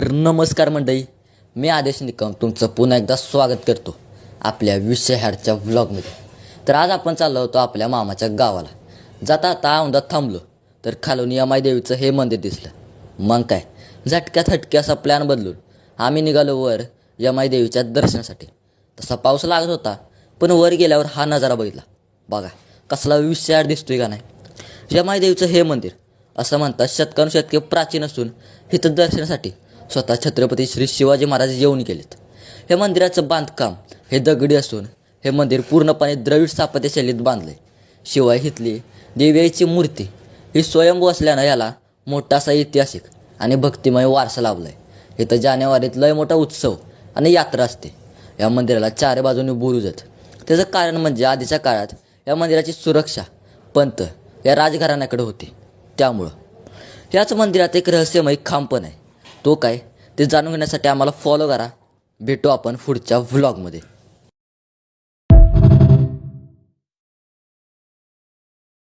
तर नमस्कार मंडळी मी आदेश निकम तुमचं पुन्हा एकदा स्वागत करतो आपल्या विषयहारच्या व्लॉगमध्ये तर आज आपण चाललो होतो आपल्या मामाच्या गावाला. जाता आता औंधात थांबलो तर खालून यमाई देवीचं हे मंदिर दिसलं. मग काय? झटक्या थटक्या असा प्लॅन बदलून आम्ही निघालो वर यमाई देवीच्या दर्शनासाठी. तसा पाऊस लागत होता पण वर गेल्यावर हा नजारा बघितला. बघा कसला विषयाड दिसतोय का नाही? यमाई देवीचं हे मंदिर असं म्हणतात शतकानुशतके प्राचीन असून इथं दर्शनासाठी स्वतः छत्रपती श्री शिवाजी महाराज येऊन गेलेत. हे मंदिराचं बांधकाम हे दगडी असून हे मंदिर पूर्णपणे द्रविड स्थापत्यशैलीत बांधले शिवाय इथली देवीची मूर्ती ही स्वयंभू असल्यानं याला मोठा असा ऐतिहासिक आणि भक्तिमय वारसा लाभला आहे इथं जानेवारीत लय मोठा उत्सव आणि यात्रा असते. या मंदिराला चार बाजूने बुरुज आहेत त्याचं कारण म्हणजे आधीच्या काळात या मंदिराची सुरक्षा पंत या राजघराण्याकडे होती. त्यामुळं याच मंदिरात एक रहस्यमय खांब पण आहे. तो काय? ते जाणून घेण्यासाठी आम्हाला फॉलो करा. भेटू आपण पुढच्या व्लॉगमध्ये